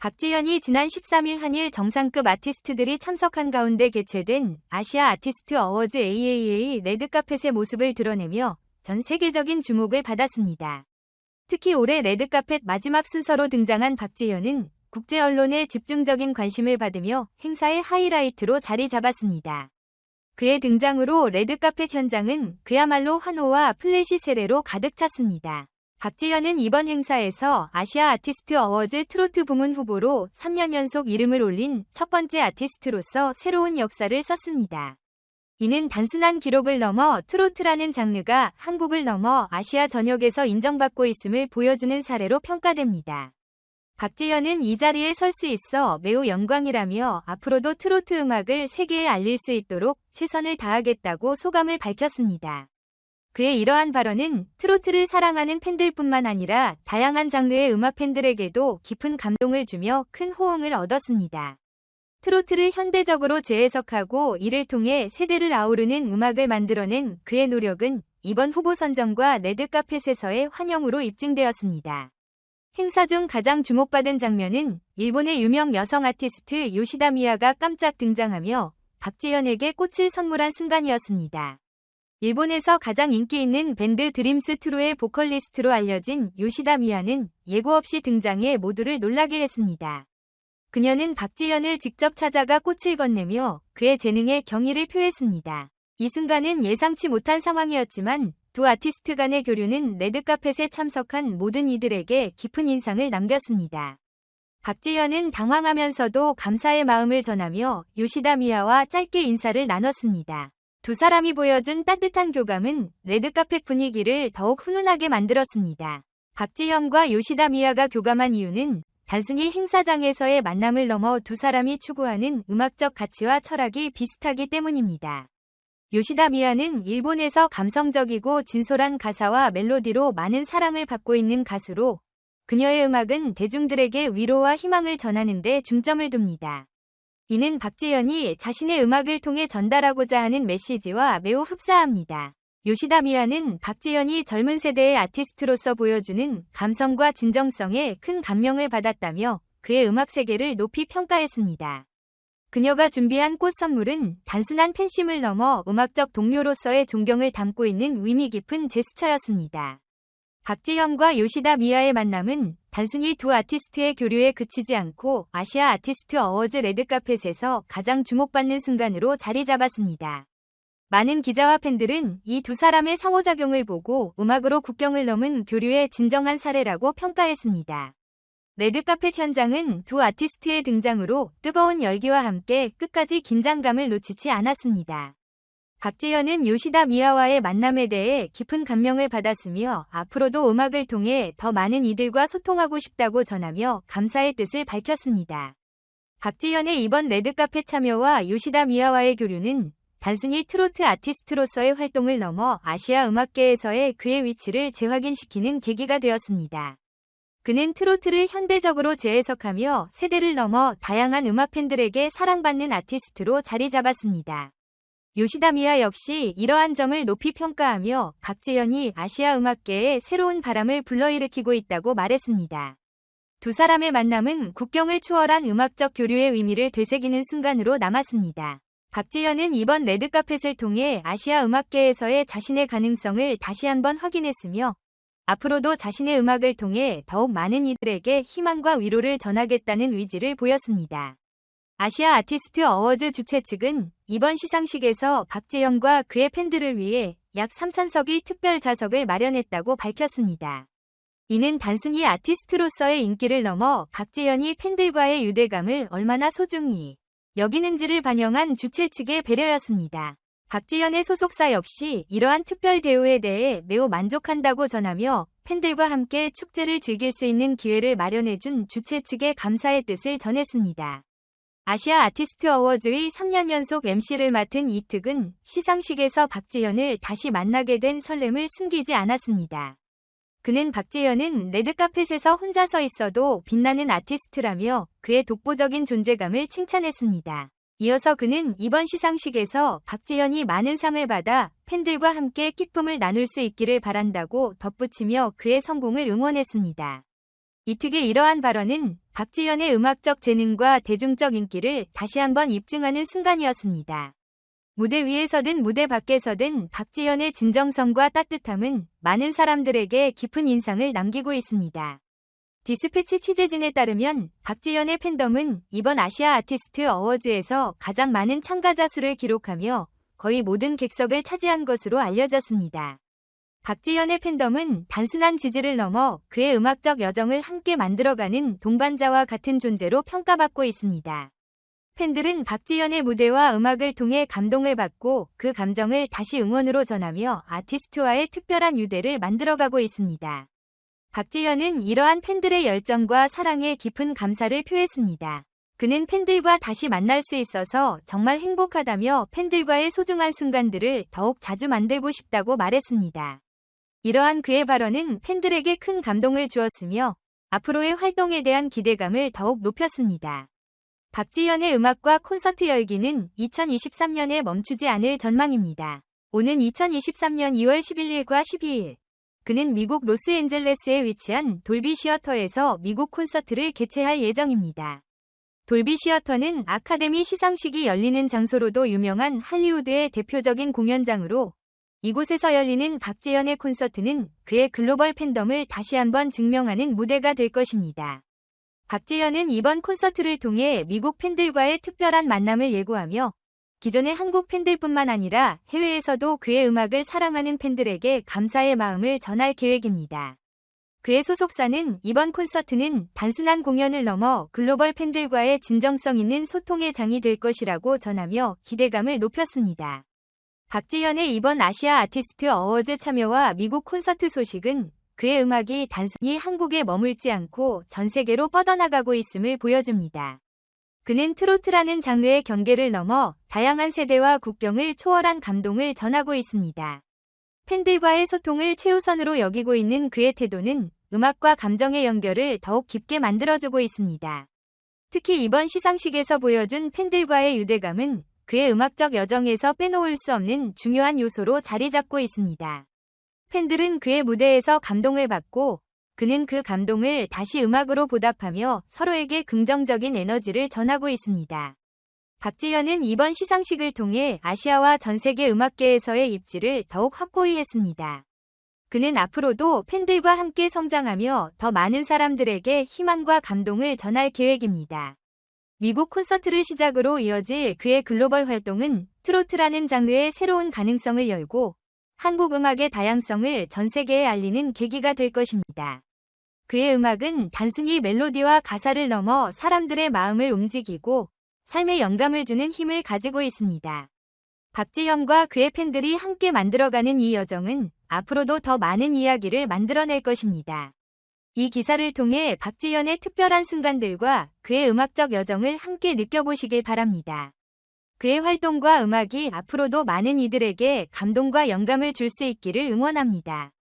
박지현이 지난 13일 한일 정상급 아티스트들이 참석한 가운데 개최된 아시아 아티스트 어워즈 AAA 레드카펫의 모습을 드러내며 전 세계적인 주목을 받았습니다. 특히 올해 레드카펫 마지막 순서로 등장한 박지현은 국제 언론의 집중적인 관심을 받으며 행사의 하이라이트로 자리 잡았습니다. 그의 등장으로 레드카펫 현장은 그야말로 환호와 플래시 세례로 가득 찼습니다. 박지현은 이번 행사에서 아시아 아티스트 어워즈 트로트 부문 후보로 3년 연속 이름을 올린 첫 번째 아티스트로서 새로운 역사를 썼습니다. 이는 단순한 기록을 넘어 트로트라는 장르가 한국을 넘어 아시아 전역에서 인정받고 있음을 보여주는 사례로 평가됩니다. 박지현은 이 자리에 설 수 있어 매우 영광이라며 앞으로도 트로트 음악을 세계에 알릴 수 있도록 최선을 다하겠다고 소감을 밝혔습니다. 그의 이러한 발언은 트로트를 사랑하는 팬들뿐만 아니라 다양한 장르의 음악 팬들에게도 깊은 감동을 주며 큰 호응을 얻었습니다. 트로트를 현대적으로 재해석하고 이를 통해 세대를 아우르는 음악을 만들어낸 그의 노력은 이번 후보 선정과 레드카펫에서의 환영으로 입증되었습니다. 행사 중 가장 주목받은 장면은 일본의 유명 여성 아티스트 요시다 미야가 깜짝 등장하며 박지현에게 꽃을 선물한 순간이었습니다. 일본에서 가장 인기 있는 밴드 드림스 트로의 보컬리스트로 알려진 요시다 미야는 예고 없이 등장해 모두를 놀라게 했습니다. 그녀는 박지현을 직접 찾아가 꽃을 건네며 그의 재능에 경의를 표했습니다. 이 순간은 예상치 못한 상황이었지만 두 아티스트 간의 교류는 레드카펫에 참석한 모든 이들에게 깊은 인상을 남겼습니다. 박지현은 당황하면서도 감사의 마음을 전하며 요시다 미야와 짧게 인사를 나눴습니다. 두 사람이 보여준 따뜻한 교감은 레드카펫 분위기를 더욱 훈훈하게 만들었습니다. 박지현과 요시다 미야가 교감한 이유는 단순히 행사장에서의 만남을 넘어 두 사람이 추구하는 음악적 가치와 철학이 비슷하기 때문입니다. 요시다 미야는 일본에서 감성적이고 진솔한 가사와 멜로디로 많은 사랑을 받고 있는 가수로 그녀의 음악은 대중들에게 위로와 희망을 전하는 데 중점을 둡니다. 이는 박재현이 자신의 음악을 통해 전달하고자 하는 메시지와 매우 흡사합니다. 요시다 미야는 박재현이 젊은 세대의 아티스트로서 보여주는 감성과 진정성에 큰 감명을 받았다며 그의 음악 세계를 높이 평가했습니다. 그녀가 준비한 꽃 선물은 단순한 팬심을 넘어 음악적 동료로서의 존경을 담고 있는 의미 깊은 제스처였습니다. 박지현과 요시다 미야의 만남은 단순히 두 아티스트의 교류에 그치지 않고 아시아 아티스트 어워즈 레드카펫에서 가장 주목받는 순간으로 자리 잡았습니다. 많은 기자와 팬들은 이 두 사람의 상호작용을 보고 음악으로 국경을 넘은 교류의 진정한 사례라고 평가했습니다. 레드카펫 현장은 두 아티스트의 등장으로 뜨거운 열기와 함께 끝까지 긴장감을 놓치지 않았습니다. 박재현은 요시다 미야와의 만남에 대해 깊은 감명을 받았으며 앞으로도 음악을 통해 더 많은 이들과 소통하고 싶다고 전하며 감사의 뜻을 밝혔습니다. 박재현의 이번 레드카펫 참여와 요시다 미야와의 교류는 단순히 트로트 아티스트로서의 활동을 넘어 아시아 음악계에서의 그의 위치를 재확인시키는 계기가 되었습니다. 그는 트로트를 현대적으로 재해석하며 세대를 넘어 다양한 음악 팬들에게 사랑받는 아티스트로 자리 잡았습니다. 요시다미야 역시 이러한 점을 높이 평가하며 박재현이 아시아 음악계에 새로운 바람을 불러일으키고 있다고 말했습니다. 두 사람의 만남은 국경을 초월한 음악적 교류의 의미를 되새기는 순간으로 남았습니다. 박재현은 이번 레드카펫을 통해 아시아 음악계에서의 자신의 가능성을 다시 한번 확인했으며 앞으로도 자신의 음악을 통해 더욱 많은 이들에게 희망과 위로를 전하겠다는 의지를 보였습니다. 아시아 아티스트 어워즈 주최 측은 이번 시상식에서 박재영과 그의 팬들을 위해 약 3천석의 특별 좌석을 마련했다고 밝혔습니다. 이는 단순히 아티스트로서의 인기를 넘어 박재현이 팬들과의 유대감을 얼마나 소중히 여기는지를 반영한 주최 측의 배려였습니다. 박지현의 소속사 역시 이러한 특별 대우에 대해 매우 만족한다고 전하며 팬들과 함께 축제를 즐길 수 있는 기회를 마련해준 주최 측의 감사의 뜻을 전했습니다. 아시아 아티스트 어워즈의 3년 연속 MC를 맡은 이 특은 시상식에서 박지현을 다시 만나게 된 설렘을 숨기지 않았습니다. 그는 박지현은 레드카펫에서 혼자 서 있어도 빛나는 아티스트라며 그의 독보적인 존재감을 칭찬했습니다. 이어서 그는 이번 시상식에서 박지현이 많은 상을 받아 팬들과 함께 기쁨을 나눌 수 있기를 바란다고 덧붙이며 그의 성공을 응원했습니다. 이특의 이러한 발언은 박지현의 음악적 재능과 대중적 인기를 다시 한번 입증하는 순간이었습니다. 무대 위에서든 무대 밖에서든 박지현의 진정성과 따뜻함은 많은 사람들에게 깊은 인상을 남기고 있습니다. 디스패치 취재진에 따르면 박지현의 팬덤은 이번 아시아 아티스트 어워즈에서 가장 많은 참가자 수를 기록하며 거의 모든 객석을 차지한 것으로 알려졌습니다. 박지현의 팬덤은 단순한 지지를 넘어 그의 음악적 여정을 함께 만들어가는 동반자와 같은 존재로 평가받고 있습니다. 팬들은 박지현의 무대와 음악을 통해 감동을 받고 그 감정을 다시 응원으로 전하며 아티스트와의 특별한 유대를 만들어가고 있습니다. 박지현은 이러한 팬들의 열정과 사랑에 깊은 감사를 표했습니다. 그는 팬들과 다시 만날 수 있어서 정말 행복하다며 팬들과의 소중한 순간들을 더욱 자주 만들고 싶다고 말했습니다. 이러한 그의 발언은 팬들에게 큰 감동을 주었으며 앞으로의 활동에 대한 기대감을 더욱 높였습니다. 박지현의 음악과 콘서트 열기는 2023년에 멈추지 않을 전망입니다. 오는 2023년 2월 11일과 12일 그는 미국 로스앤젤레스에 위치한 돌비 시어터에서 미국 콘서트를 개최할 예정입니다. 돌비 시어터는 아카데미 시상식이 열리는 장소로도 유명한 할리우드의 대표적인 공연장으로 이곳에서 열리는 박지현의 콘서트는 그의 글로벌 팬덤을 다시 한번 증명하는 무대가 될 것입니다. 박지현은 이번 콘서트를 통해 미국 팬들과의 특별한 만남을 예고하며 기존의 한국 팬들뿐만 아니라 해외에서도 그의 음악을 사랑하는 팬들에게 감사의 마음을 전할 계획입니다. 그의 소속사는 이번 콘서트는 단순한 공연을 넘어 글로벌 팬들과의 진정성 있는 소통의 장이 될 것이라고 전하며 기대감을 높였습니다. 박지현의 이번 아시아 아티스트 어워즈 참여와 미국 콘서트 소식은 그의 음악이 단순히 한국에 머물지 않고 전 세계로 뻗어나가고 있음을 보여줍니다. 그는 트로트라는 장르의 경계를 넘어 다양한 세대와 국경을 초월한 감동을 전하고 있습니다. 팬들과의 소통을 최우선으로 여기고 있는 그의 태도는 음악과 감정의 연결을 더욱 깊게 만들어주고 있습니다. 특히 이번 시상식에서 보여준 팬들과의 유대감은 그의 음악적 여정에서 빼놓을 수 없는 중요한 요소로 자리 잡고 있습니다. 팬들은 그의 무대에서 감동을 받고 그는 그 감동을 다시 음악으로 보답하며 서로에게 긍정적인 에너지를 전하고 있습니다. 박지현은 이번 시상식을 통해 아시아와 전 세계 음악계에서의 입지를 더욱 확고히 했습니다. 그는 앞으로도 팬들과 함께 성장하며 더 많은 사람들에게 희망과 감동을 전할 계획입니다. 미국 콘서트를 시작으로 이어질 그의 글로벌 활동은 트로트라는 장르의 새로운 가능성을 열고 한국 음악의 다양성을 전 세계에 알리는 계기가 될 것입니다. 그의 음악은 단순히 멜로디와 가사를 넘어 사람들의 마음을 움직이고 삶에 영감을 주는 힘을 가지고 있습니다. 박지현과 그의 팬들이 함께 만들어가는 이 여정은 앞으로도 더 많은 이야기를 만들어낼 것입니다. 이 기사를 통해 박지현의 특별한 순간들과 그의 음악적 여정을 함께 느껴보시길 바랍니다. 그의 활동과 음악이 앞으로도 많은 이들에게 감동과 영감을 줄 수 있기를 응원합니다.